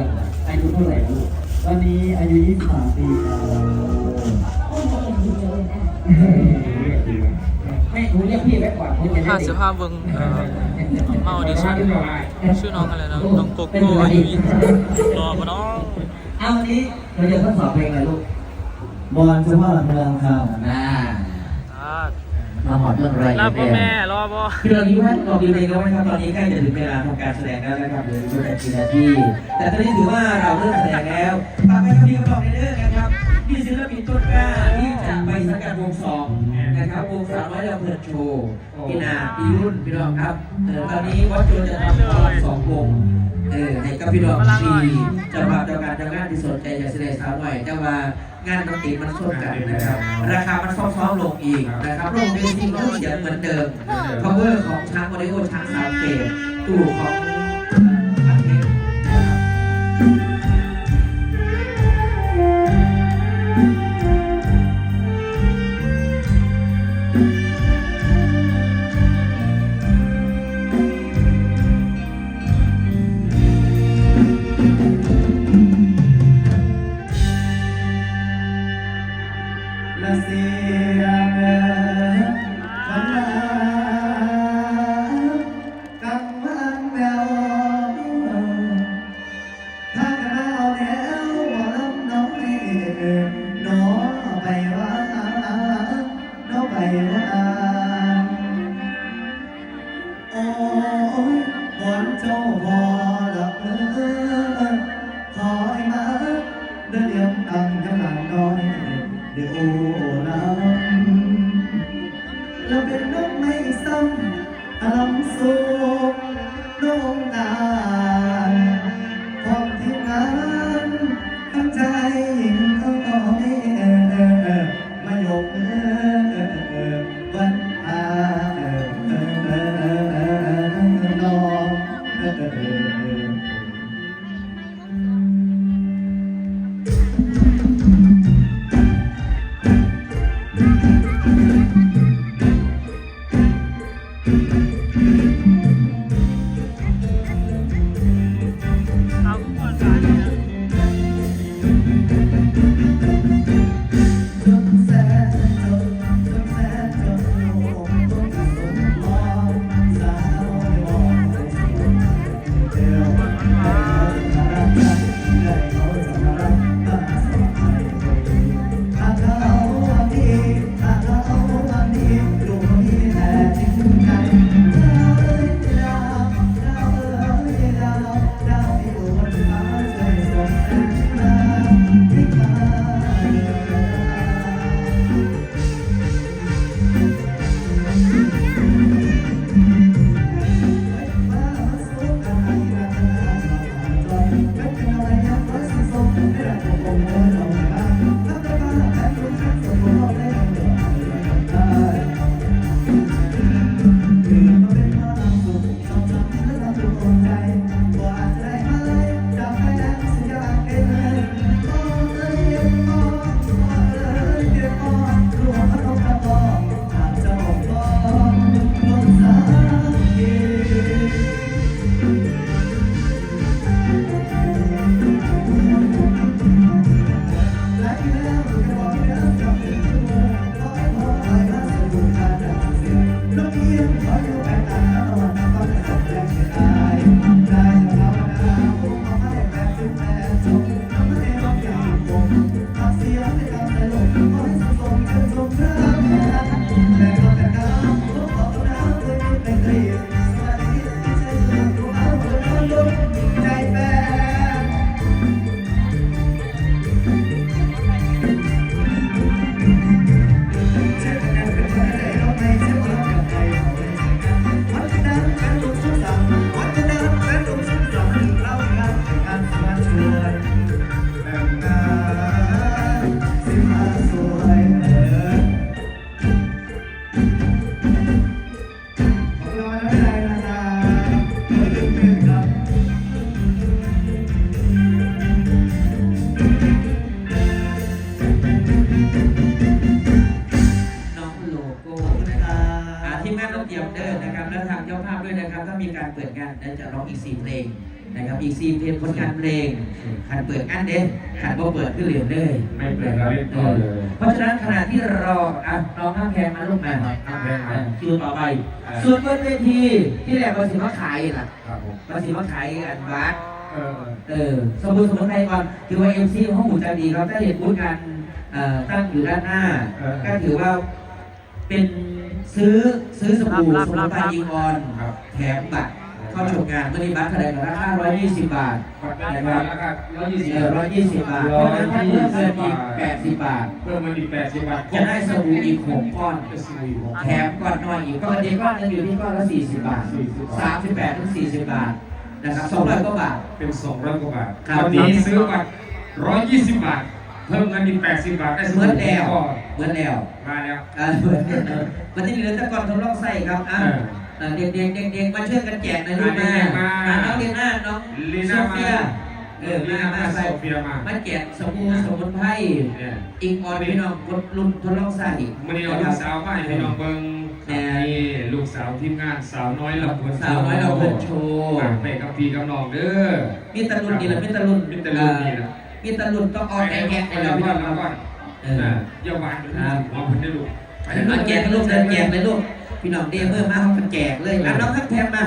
อนอายุเท่าไหร่ลูกตอนนี้อายุ 23 ปีครับโอ้ยเห็นดีเลยนะให้หนูเรียกพี่ไว้ก่อนเพื่อจะได้ห้าสิบห้าเบิ้งเอ่อมาดิชั่นชื่อน้องอะไรนะน้องโกโก้อายุยี่สิบรอมาน้องเอาวันนี้เราจะทดสอบเพลงอะไรลูกบอลเฉพาเมืองครับ อ่าอ่า มาหอดเรื่องอะไรรับพ่อแม่รอบ่คือตอนนี้ว่าเราดีเลยแล้วนะครับตอนนี้ใกล้จะถึงเวลาทำการแสดงแล้วนะครับเหลือช่วงกี่นาทีแต่ตอนนี้ถือว่าเราเริ่มแสดงแล้วฝากไปกับพี่กระบอกในเรื่องนะ พี่รุ่นพี่น้องครับเออตอนนี้วัดโจจะทำตอนสองวงเออให้กับพี่น้องที่จะมาเจ้าการจ้างานที่สนใจอยากแสดงสาวหน่อยแต่ว่างานดนตรีมันชนกันนะครับ ราคามันซอฟๆลงอีกนะครับโรงเวทีก็เสียงเหมือนเดิม cover ของช้างโมเดลช้างสามเฟสตู่ของ น้อไปว่าโ นต้องเตรียมเดินนะครับและทางเจ้าภาพด้วยนะครับถ้ามีการเปิดงานเดี๋ยวจะร้องอีกสี่เพลงนะครับอีกสี่เพลงผลงานเพลงขันเปิดงานเด้ขันบ่เปิดขึ้นเหรียญเลยไม่เปิดเราเล่นต่อเลยเพราะฉะนั้นขณะที่รออะน้องข้ามแพงมาลูกมาข้ามแพงมาคิวต่อไป ส่วนบนเวทีที่แรกเราสิมาขายล่ะครับผมเราสิมาขายอันวัดเออเออสมบูรณ์สมุนไพรก่อนถือว่าเอ็มซีห้องหมูใจดีครับถ้าเห็นบูธการเอ่อตั้งอยู่ด้านหน้าก็ถือว่า เป็นซื้อซื้อสบู่สมุนไพรยิงออนครับแถมบัตรเข้าชมงานเมื่อนี้บัตรเท่าไหร่ราคา120 บาทปัดได้ครับแล้วก็ร้อยยี่สิบเออ120 บาทเพราะฉะนั้นถ้าเพิ่มเกินอีก 80 บาท เพิ่มมาอีกแปดสิบบาทจะได้สบู่อีก6ก้อนเป็นสี่หกแถมก้อนน้อยอีกก้อนเดียวก้อนหนึงอยู่ที่ก้อนละ 40 บาท 38ถึง40 บาทนะครับ200กว่าบาท เป็นสองร้อยกว่าบาทครับวันนี้ซื้อบัตรร้อยยี่สิบบาท เพิ่มเงินอีกแปดสิบบาทได้สเหมือนแล้วก็เหมือนแล้วมาแล้วอ่าเหมือนแล้ววันที่เหลือแต่ก่อนทดลองใส่ครับอะเออเอ่อเด็กๆเด็กๆมาช่วยกันแจกในอยลูกมามาอะน้องเลียน่าน้องลีโซน่าเฟีมายเออมามาโซใส่เฟียมามาแจกสบู่สมุนไพรเนี่ยอิงออนพี่น้องกดรุ่นทดลองใส่วันนี้เอาลูกสาวมาให้พี่น้องเบิ่งแน่นี่ลูกสาวทีมงานสาวน้อยลำพูนสาวน้อยเราเพิ่นโชว์ฝากไปกับพี่กับน้องเด้อมีตะลุนนี่แหละมีตะลุนมีตะลุนนี่นะ มีตะลุนต้องออนแอร์แกะไปไปแล้แล้ววพี่พี่น้น้อองงแล้วก่อนเอออย่าหวานอยู่นะหัวคุณได้ลูกมาแจกลูกเดินแจกเลยลูกพี่น้องเดเมอร์มาเขากันแจกเลยอะน้องทักแทมมา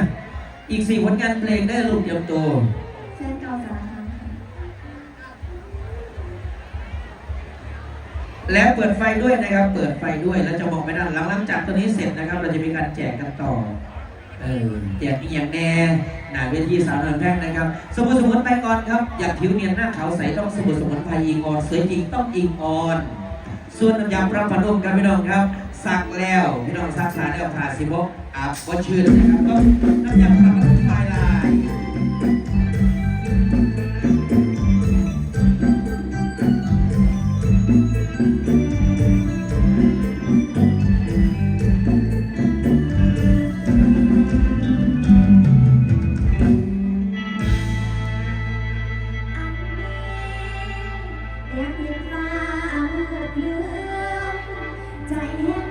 อีกสี่ผลงานเพลงได้อลูกเตรียมตัวเส้นเก่าสารคามแล้วเปิดไฟด้วยนะครับ เปิดไฟด้วยแล้วจะมองไปด้านหลังหลังจากตัวนี้เสร็จนะครับ เราจะมีการแจกกันต่อ เออแจกอีกอย่างแน่ หนาเวทีสาวน้อยแพร่งนะครับ สมุนสมุนไปก่อนครับ อยากผิวเนียนหน้าขาวใสต้องสมุนสมุนไพรอิงออนสวยจริงต้องอิงออน ส่วนน้ำยาปรับผ้านุ่มครับพี่น้องครับ สักแล้วพี่น้องสักสารแล้วผ่าสิบกอาบก็ชื่นนะครับต้องน้ำยาปรับผ้านุ่มปลายลา ใจแห้